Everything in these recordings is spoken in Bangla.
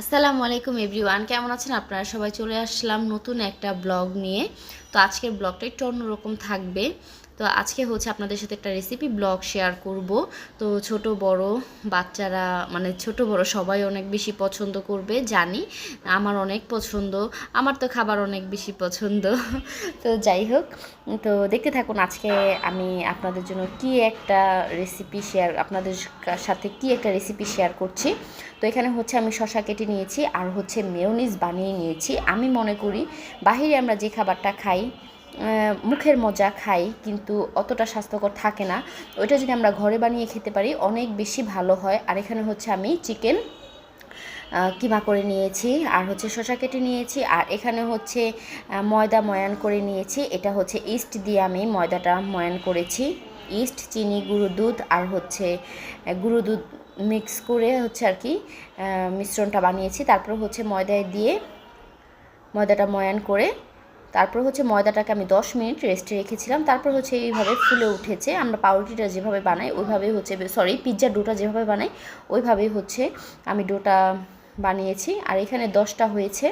আসসালামু আলাইকুম এভরিওয়ান, কেমন আছেন? আপনারা সবাই চলে আসলাম নতুন একটা ব্লগ নিয়ে। তো আজকের ব্লগটা একটু অন্যরকম থাকবে। তো আজকে হচ্ছে আপনাদের সাথে একটা রেসিপি ব্লগ শেয়ার করব। তো ছোট, বড় বাচ্চারা মানে ছোট, বড় সবাই অনেক বেশি পছন্দ করবে, জানি। আমার অনেক পছন্দ, আমার তো খাবার অনেক বেশি পছন্দ। তো যাই হোক, তো দেখতে থাকুন আজকে আমি আপনাদের জন্য কি একটা রেসিপি শেয়ার আপনাদের সাথে কি একটা রেসিপি শেয়ার করছি। তো এখানে হচ্ছে আমি শশা কেটে নিয়েছি আর হচ্ছে মেয়নিজ বানিয়ে নিয়েছি। আমি মনে করি বাহিরে আমরা যে খাবারটা খাই মুখের মজা খাই, কিন্তু অতটা স্বাস্থ্যকর থাকে না। ওইটা যদি আমরা ঘরে বানিয়ে খেতে পারি, অনেক বেশি ভালো হয়। আর এখানে হচ্ছে আমি চিকেন কিমা করে নিয়েছি, আর হচ্ছে শশা কেটে নিয়েছি, আর এখানে হচ্ছে ময়দা ময়ান করে নিয়েছি। এটা হচ্ছে ইস্ট দিয়ে আমি ময়দাটা ময়ান করেছি। ইস্ট চিনি, গুঁড়ো দুধ, আর হচ্ছে গুঁড়ো দুধ মিক্স করে হচ্ছে আর কি মিশ্রণটা বানিয়েছি। তারপর হচ্ছে ময়দায় দিয়ে ময়দাটা ময়ান করে তারপর হচ্ছে ময়দাটাকে আমি দশ মিনিট রেস্টে রেখেছিলাম। তারপর হচ্ছে এইভাবে ফুলে উঠেছে। আমরা পাউরুটিটা যেভাবে বানাই ওইভাবেই হচ্ছে সরি পিৎজার ডোটা যেভাবে বানাই ওইভাবেই হচ্ছে আমি ডোটা বানিয়েছি। আর এখানে দশটা হয়েছে।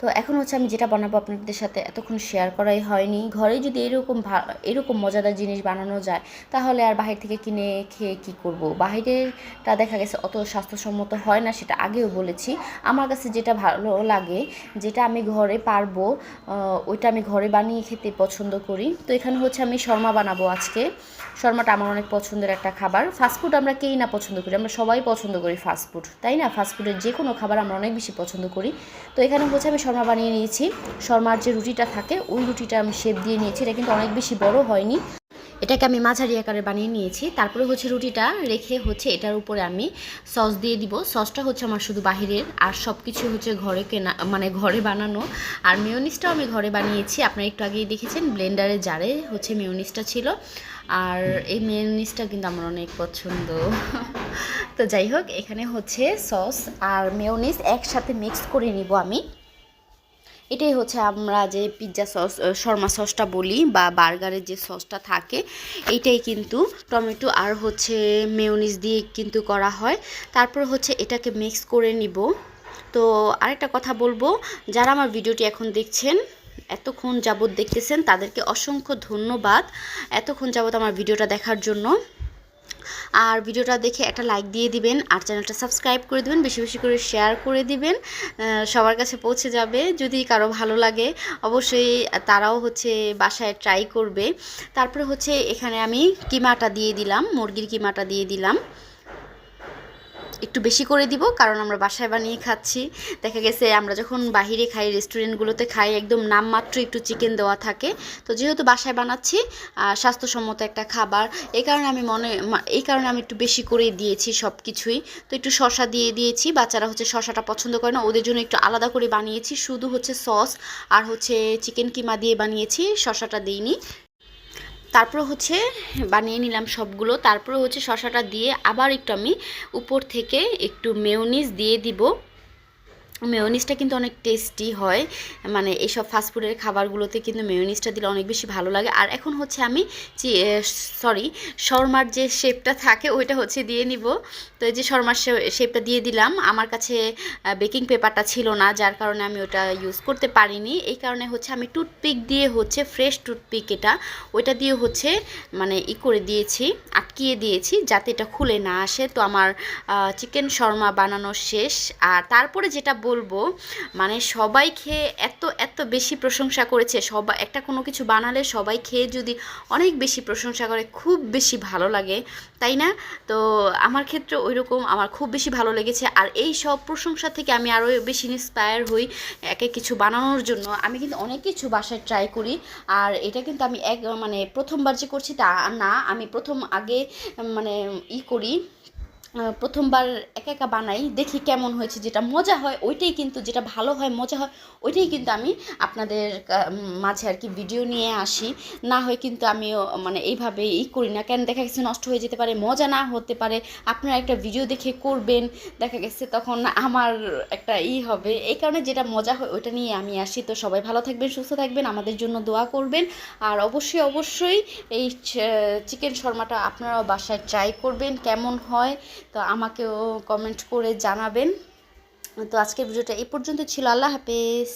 তো এখন হচ্ছে আমি যেটা বানাবো আপনাদের সাথে এতক্ষণ শেয়ার করাই হয়নি। ঘরে যদি এরকম এরকম মজাদার জিনিস বানানো যায়, তাহলে আর বাহির থেকে কিনে খেয়ে কি করব? বাহিরেরটা দেখা গেছে অত স্বাস্থ্যসম্মত হয় না, সেটা আগেও বলেছি। আমার কাছে যেটা ভালো লাগে, যেটা আমি ঘরে পারব ওইটা আমি ঘরে বানিয়ে খেতে পছন্দ করি। তো এখানে হচ্ছে আমি শর্মা বানাবো আজকে। শর্মাটা আমার অনেক পছন্দের একটা খাবার। ফাস্টফুড আমরা কেই না পছন্দ করি, আমরা সবাই পছন্দ করি ফাস্টফুড তাই না? ফাস্টফুডের যে কোনো খাবার আমরা অনেক বেশি পছন্দ করি। তো এখানে হচ্ছে আমি শর্মা বানিয়ে নিয়েছি। শর্মার যে রুটিটা থাকে, ওই রুটিটা আমি শেপ দিয়ে নিয়েছি। এটা কিন্তু অনেক বেশি বড় হয়নি। এটাকে আমি মাঝারি আকারে বানিয়ে নিয়েছি। তারপরে হচ্ছে রুটিটা রেখে হচ্ছে এটার উপরে আমি সস দিয়ে দিব। সসটা হচ্ছে আমার শুধু বাহিরের। আর সব কিছু হচ্ছে ঘরে কেনা মানে ঘরে বানানো। আর মেয়নিসটাও আমি ঘরে বানিয়েছি। আপনারা একটু আগেই দেখেছেন ব্লেন্ডারে জারে হচ্ছে মেয়নিসটা ছিল। আর এই মেয়নিসটা কিন্তু আমার অনেক পছন্দ। তো যাই হোক, এখানে হচ্ছে সস আর মেয়নিস একসাথে মিক্স করে নিব আমি। এটাই হচ্ছে আমরা যে পিৎজা সস শর্মা সসটা বলি বা বার্গারের যে সসটা থাকে এইটাই কিন্তু টমেটো আর হচ্ছে মেয়োনিজ দিয়ে কিন্তু করা হয়। তারপর হচ্ছে এটাকে মিক্স করে নিব। তো আরেকটা কথা বলব, যারা আমার ভিডিওটি এখন দেখছেন, এতক্ষণ যাবৎ দেখতেছেন, তাদেরকে অসংখ্য ধন্যবাদ। এতক্ষণ যাবৎ আমার ভিডিওটা দেখার জন্য। আর ভিডিওটা দেখে একটা লাইক দিয়ে দিবেন, আর চ্যানেলটা সাবস্ক্রাইব করে দিবেন, বেশি বেশি করে শেয়ার করে দিবেন সবার কাছে পৌঁছে যাবে। যদি কারও ভালো লাগে, অবশ্যই তারাও হচ্ছে বাসায় ট্রাই করবে। তারপরে হচ্ছে এখানে আমি কিমাটা দিয়ে দিলাম, মুরগির কিমাটা দিয়ে দিলাম। একটু বেশি করে দিব, কারণ আমরা বাসায় বানিয়ে খাচ্ছি। দেখা গেছে আমরা যখন বাহিরে খাই, রেস্টুরেন্টগুলোতে খাই, একদম নামমাত্র একটু চিকেন দেওয়া থাকে। তো যেহেতু বাসায় বানাচ্ছি স্বাস্থ্যসম্মত একটা খাবার, এই কারণে আমি মনে এই কারণে আমি একটু বেশি করে দিয়েছি সব কিছুই তো একটু শশা দিয়ে দিয়েছি, বাচ্চারা হচ্ছে শশাটা পছন্দ করে না, ওদের জন্য একটু আলাদা করে বানিয়েছি, শুধু হচ্ছে সস আর হচ্ছে চিকেন কিমা দিয়ে বানিয়েছি শশাটা দিইনি। তারপর হচ্ছে বানিয়ে নিলাম সবগুলো। তারপর হচ্ছে শশাটা দিয়ে আবার একটু আমি উপর থেকে একটু মেয়োনিজ দিয়ে দিব। মেয়োনিজটা কিন্তু অনেক টেস্টি হয়। মানে এইসব ফাস্টফুডের খাবারগুলোতে কিন্তু মেয়োনিজটা দিলে অনেক বেশি ভালো লাগে। আর এখন হচ্ছে আমি সরি শর্মার যে শেপটা থাকে, ওইটা হচ্ছে দিয়ে নিব। তো এই যে শর্মার শেপটা দিয়ে দিলাম। আমার কাছে বেকিং পেপারটা ছিল না, যার কারণে আমি ওটা ইউজ করতে পারিনি। এই কারণে হচ্ছে আমি টুথপিক দিয়ে হচ্ছে ফ্রেশ টুথপিক এটা, ওইটা দিয়ে হচ্ছে মানে ই করে দিয়েছি, আটকিয়ে দিয়েছি, যাতে এটা খুলে না আসে। তো আমার চিকেন শর্মা বানানো শেষ। আর তারপরে যেটা বলব মানে সবাই খেয়ে এত এত বেশি প্রশংসা করেছে সবাই একটা কোনো কিছু বানালে সবাই খেয়ে যদি অনেক বেশি প্রশংসা করে, খুব বেশি ভালো লাগে, তাই না? তো আমার ক্ষেত্রে ওই রকম আমার খুব বেশি ভালো লেগেছে। আর এই সব প্রশংসা থেকে আমি আরও বেশি ইন্সপায়ার হই এক কিছু বানানোর জন্য। আমি কিন্তু অনেক কিছু বাসায় ট্রাই করি, আর এটা কিন্তু আমি এক মানে প্রথমবার যে করছি তা না, আমি প্রথম আগে মানে ই করি প্রথমবার একা একা বানাই, দেখি কেমন হয়েছে, যেটা মজা হয় ওইটাই কিন্তু, যেটা ভালো হয়, মজা হয়, ওইটাই কিন্তু আমি আপনাদের মাঝে আর কি ভিডিও নিয়ে আসি। না হয় কিন্তু আমি মানে এইভাবে ই করি না। কেন দেখা গেছে নষ্ট হয়ে যেতে পারে, মজা না হতে পারে, আপনারা একটা ভিডিও দেখে করবেন, দেখা গেছে তখন আমার একটা ই হবে। এই কারণে যেটা মজা হয় ওইটা নিয়ে আমি আসি। তো সবাই ভালো থাকবেন, সুস্থ থাকবেন, আমাদের জন্য দোয়া করবেন। আর অবশ্যই অবশ্যই এই চিকেন শর্মাটা আপনারাও বাসায় ট্রাই করবেন, কেমন হয় তো আমাকেও কমেন্ট করে জানাবেন। তো আজকের ভিডিওটা এই পর্যন্ত ছিল। আল্লাহ হাফেজ।